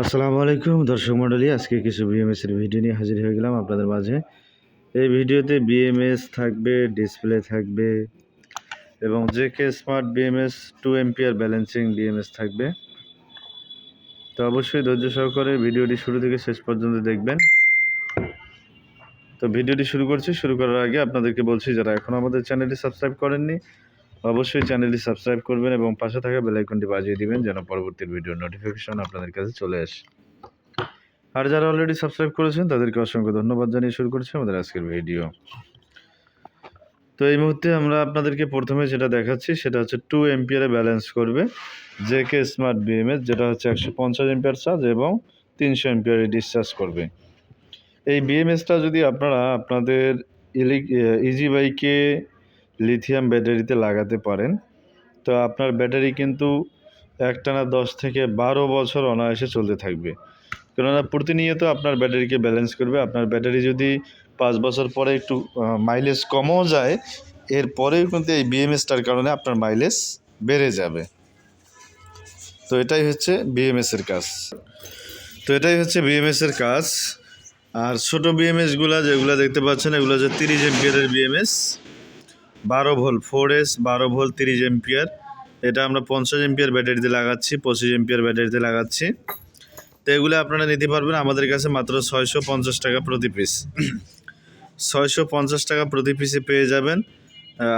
আসসালামু আলাইকুম, দর্শক মণ্ডলী। আজকে কিছু বিএমএস এর ভিডিও নিয়ে হাজির হয়ে গেলাম আপনাদের মাঝে। এই ভিডিওতে বিএমএস থাকবে ডিসপ্লে থাকবে এবং J K smart BMS two ampere balancing BMS থাকবে। তো অবশ্যই ধৈর্য সহকারে ভিডিওটি শুরু থেকে শেষ পর্যন্ত দেখবেন। তো ভিডিওটি শুরু করছি। শুরু করার আগে আপনাদেরকে বলছি, যারা এখন আমাদের চ্যানেলটি সাবস্ক্রাইব করেননি অবশ্যই চ্যানেলটি সাবস্ক্রাইব করবেন এবং পাশে থাকা বেল আইকনটি বাজিয়ে দিবেন যেন পরবর্তী ভিডিও নোটিফিকেশন আপনাদের কাছে চলে আসে। আর যারা অলরেডি সাবস্ক্রাইব করেছেন, তাদেরকে অসংখ্য ধন্যবাদ জানিয়ে শুরু করছি আমাদের আজকের ভিডিও তো এই মুহূর্তে আমরা আপনাদেরকে প্রথমে যেটা দেখাচ্ছি, সেটা হচ্ছে টু এমপিয়ারে ব্যালেন্স করবে জে কে স্মার্ট বিএমএস যেটা হচ্ছে একশো পঞ্চাশ এমপিয়ার চার্জ এবং তিনশো এমপিয়ারে ডিসচার্জ করবে। এই বিএমএসটা যদি আপনারা আপনাদের ইলেক ইজি বাইকে লিথিয়াম ব্যাটারিতে লাগাতে পারেন। তো আপনার ব্যাটারি কিন্তু একটানা দশ থেকে বারো বছর অনায়াসে চলতে থাকবে। কেননা প্রতিনিয়ত আপনার ব্যাটারিকে ব্যালেন্স করবে। আপনার ব্যাটারি যদি পাঁচ বছর পরে একটু মাইলেজ কমও যায় এরপরেও কিন্তু এই বিএমএসটার কারণে আপনার মাইলেজ বেড়ে যাবে। তো এটাই হচ্ছে বিএমএসের কাজ। তো এটাই হচ্ছে বিএমএসের কাজ। আর ছোটো বিএমএসগুলো যেগুলো দেখতে পাচ্ছেন, এগুলো হচ্ছে তিরিশ এমপিয়ারের বিএমএস বারো ভোল্ট ফোর এস বারো ভোল্ট তিরিশ এমপিয়ার এটা আমরা পঞ্চাশ এমপিয়ার ব্যাটারিতে লাগাচ্ছি, পঁচিশ এমপিয়ার ব্যাটারিতে লাগাচ্ছি। তো এগুলো আপনারা নিতে পারবেন আমাদের কাছে মাত্র ছয়শো পঞ্চাশ টাকা প্রতি পিস ছয়শো পঞ্চাশ টাকা প্রতি পিসে পেয়ে যাবেন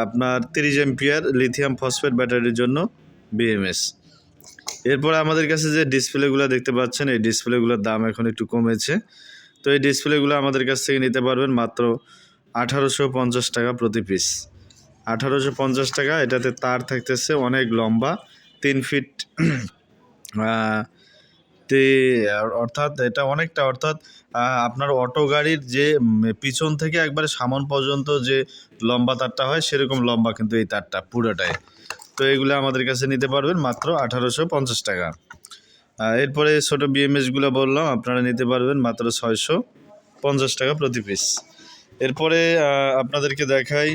আপনার তিরিশ এমপিয়ার লিথিয়াম ফসফেট ব্যাটারির জন্য বিএমএস এরপর আমাদের কাছে যে ডিসপ্লেগুলো দেখতে পাচ্ছেন, এই ডিসপ্লেগুলোর দাম এখন একটু কমেছে। তো এই ডিসপ্লেগুলো আমাদের কাছ থেকে নিতে পারবেন মাত্র আঠারোশো পঞ্চাশ টাকা প্রতি পিস আঠারোশো পঞ্চাশ টাকা, এটাতে তার থাকতেছে অনেক লম্বা, তিন ফিট তে, অর্থাৎ এটা অনেকটা, অর্থাৎ আপনার অটো গাড়ির যে পিছন থেকে একবারে সামন পর্যন্ত যে লম্বা তারটা হয়, সেরকম লম্বা কিন্তু এই তারটা পুরোটাই। তো এগুলো আমাদের কাছে নিতে পারবেন মাত্র আঠারোশো পঞ্চাশ টাকা। এরপরে ছোটো বিএমএসগুলো বললাম, আপনারা নিতে পারবেন মাত্র ছয়শো পঞ্চাশ টাকা প্রতি পিস এরপরে আপনাদেরকে দেখাই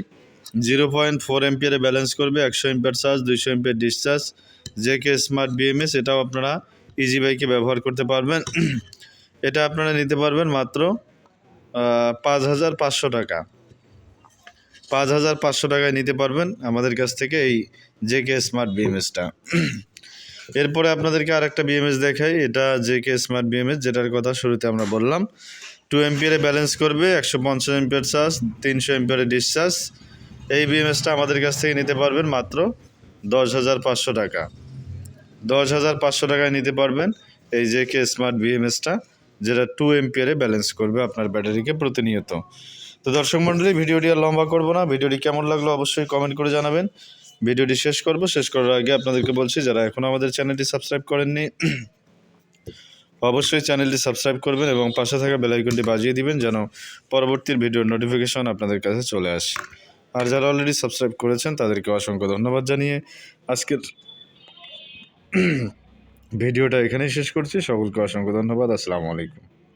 জিরো পয়েন্ট ফোর এমপিয়ারে ব্যালেন্স করবে, একশো এমপিয়ার চার্জ দুইশো ampere discharge J K smart BMS এটাও আপনারা ইজি বাইকে ব্যবহার করতে পারবেন। এটা আপনারা নিতে পারবেন মাত্র পাঁচ হাজার পাঁচশো টাকা। পাঁচ হাজার পাঁচশো টাকায় নিতে পারবেন আমাদের কাছ থেকে এই জে কে স্মার্ট বিএমএসটা এরপরে আপনাদেরকে আরেকটা বিএমএস দেখাই, এটা জে কে স্মার্ট বিএমএস যেটার কথা শুরুতে আমরা বললাম। টু এমপিয়ারে ব্যালেন্স করবে, একশো পঞ্চাশ এমপিয়ার চার্জ তিনশো এমপিয়ারে ডিসচার্জ এই বিএমএসটা আমাদের কাছ থেকে নিতে পারবেন মাত্র দশ হাজার পাঁচশো টাকা। দশ হাজার পাঁচশো টাকায় নিতে পারবেন এই যে কে স্মার্ট বিএমএসটা যেটা টু এমপিয়ারে ব্যালেন্স করবে আপনার ব্যাটারিকে প্রতিনিয়ত। তো দর্শক মণ্ডলী, ভিডিওটি আর লম্বা করব না। ভিডিওটি কেমন লাগল অবশ্যই কমেন্ট করে জানাবেন। ভিডিওটি শেষ করব। শেষ করার আগে আপনাদেরকে বলছি, যারা এখন আমাদের চ্যানেলটি সাবস্ক্রাইব করেননি, অবশ্যই চ্যানেলটি সাবস্ক্রাইব করবেন এবং পাশে থাকা বেলাইকনটি বাজিয়ে দিবেন, যেন পরবর্তী ভিডিওর নোটিফিকেশন আপনাদের কাছে চলে আসে। আর যারা অলরেডি সাবস্ক্রাইব করেছেন তাদেরকে অসংখ্য ধন্যবাদ জানিয়ে আজকের ভিডিওটা এখানেই শেষ করছি। সকলকে অসংখ্য ধন্যবাদ। আসসালামু আলাইকুম।